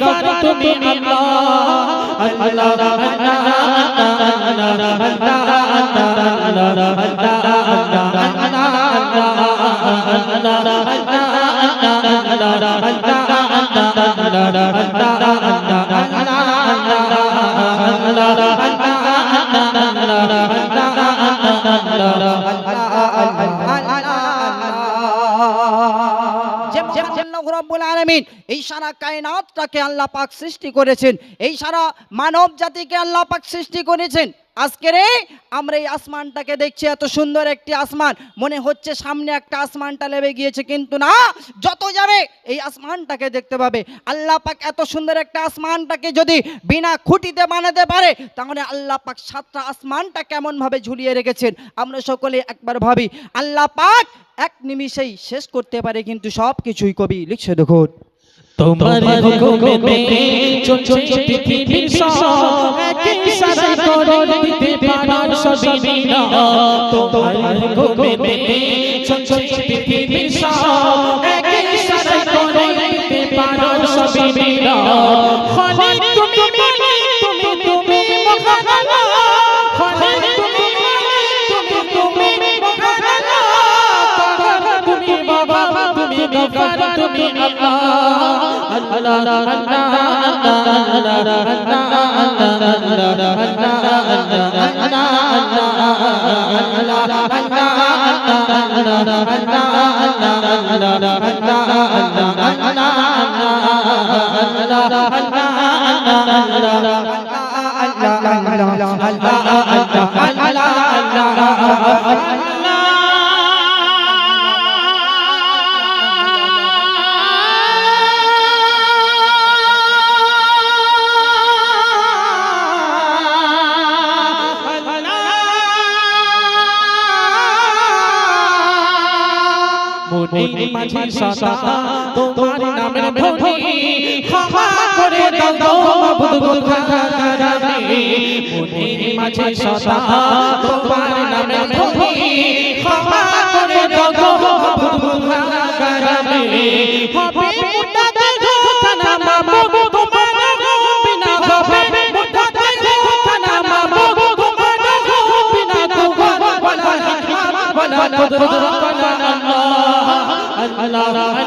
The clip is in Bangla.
গফার তুমি আল্লাহ আল্লাহ যেমন আল্লাহ রাব্বুল আলমিন, এই সারা কায়নাতটাকে আল্লাহ পাক সৃষ্টি করেছেন, এই সারা মানব জাতিকে আল্লাহ পাক সৃষ্টি করেছেন। আজকের এই আমরা এই আসমানটাকে দেখছি এত সুন্দর একটি আসমান। মনে হচ্ছে সামনে একটা আসমানটা লেবে গিয়েছে কিন্তু না যত যাবে এই আসমানটাকে দেখতে পাবে। আল্লাহ পাক এত সুন্দর একটা আসমানটাকে যদি বিনা খুঁটিতে বানাতে পারে তাহলে আল্লাহ পাক সাতটা আসমানটা কেমনভাবে ঝুলিয়ে রেখেছেন আমরা সকলে একবার ভাবি। আল্লাহ পাক এক নিমিষেই শেষ করতে পারে কিন্তু সব কিছুই কবি লিখছে দেখুন। তোমার হুকুমে চলছে পৃথিবীর সব। একই সারা করে দিতে পারো সবই না তোমার হুকুমে চলছে পৃথিবীর সব একই সারা করে দিতে পারো সবই না খালিক তুমি মালিক তুমি তুমি মহান খালিক তুমি মালিক তুমি তুমি মহান তুমি বাবা তুমি গফার তুমি আল্লাহ Allah মনের মাঝে সদা তোমার নামের ধ্বনি ক্ষমা করে দাও মাবুদ গুনাহগারানে মনের মাঝে সদা তোমার নামের ধ্বনি ক্ষমা করে দাও মাবুদ গুনাহগারানে হবে মুর্দাদে Allah